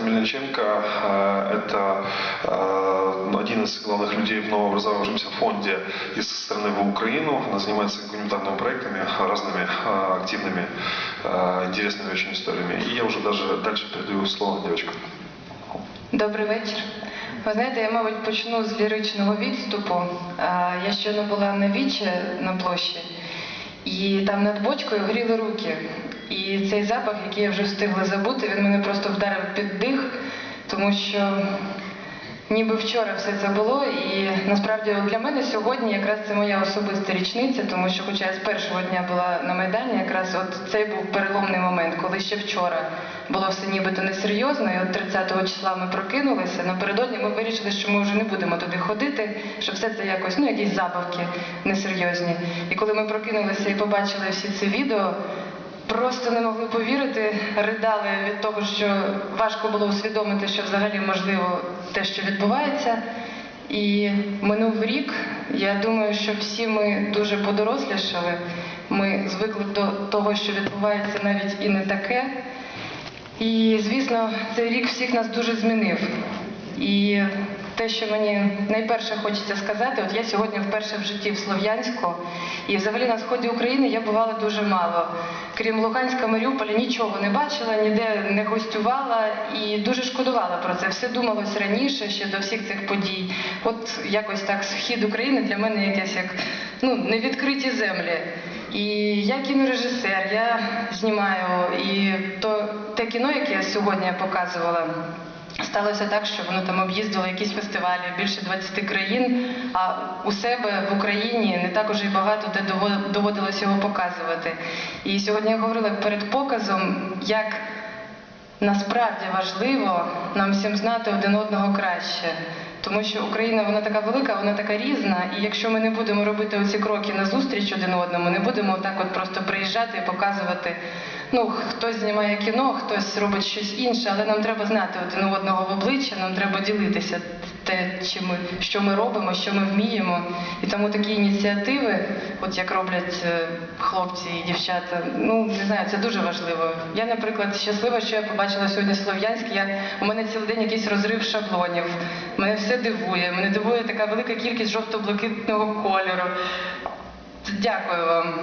Костя Мельниченко э, – это э, один из главных людей в новообразовавшемся фонде из страны в Украину. Она занимается гуманитарными проектами, разными э, активными, э, интересными очень историями. И я уже даже дальше передаю слово девочкам. Добрий вечір. Ви знаєте, я, мабуть, почну з ліричного відступу. А, Я щойно була на вічі на площі, і там над бочкою горіли руки. І цей запах, який я вже встигла забути, він мене просто вдарив під дих, тому що ніби вчора все це було. І насправді для мене сьогодні якраз це моя особиста річниця, тому що, хоча я з першого дня була на Майдані, якраз от цей був переломний момент, коли ще вчора було все нібито несерйозно, і от 30 числа ми прокинулися. Напередодні ми вирішили, що ми вже не будемо туди ходити, що все це якось, ну якісь забавки несерйозні. І коли ми прокинулися і побачили всі ці відео. Просто не могли повірити, ридали від того, що важко було усвідомити, що взагалі можливо те, що відбувається. І минув рік. Я думаю, що всі ми дуже подорослішали. Ми звикли до того, що відбувається навіть і не таке. І, звісно, цей рік всіх нас дуже змінив. І те, що мені найперше хочеться сказати, от я сьогодні вперше в житті в Слов'янську, і взагалі на сході України я бувала дуже мало. Крім Луганська, Маріуполя, нічого не бачила, ніде не гостювала і дуже шкодувала про це. Все думалось раніше, ще до всіх цих подій. От якось так схід України для мене якесь як ну, невідкриті землі. І я кінорежисер, я знімаю і то те кіно, яке я сьогодні показувала. Сталося так, що воно там об'їздило якісь фестивалі більше 20 країн, а у себе в Україні не так уже й багато де дово- доводилось його показувати. І сьогодні я говорила перед показом, як насправді важливо нам всім знати один одного краще. Тому що Україна вона така велика, вона така різна, і якщо ми не будемо робити оці кроки назустріч один одному, не будемо так от просто приїжджати і показувати. Ну, хтось знімає кіно, хтось робить щось інше, але нам треба знати один одного в обличчя, нам треба ділитися те, чим ми, що ми робимо, що ми вміємо. І тому такі ініціативи, от як роблять е, хлопці і дівчата, ну не знаю, це дуже важливо. Я, наприклад, щаслива, що я побачила сьогодні Слов'янськ. Я у мене цілий день якийсь розрив шаблонів. Мене все дивує. Мене дивує така велика кількість жовто-блакитного кольору. Дякую вам.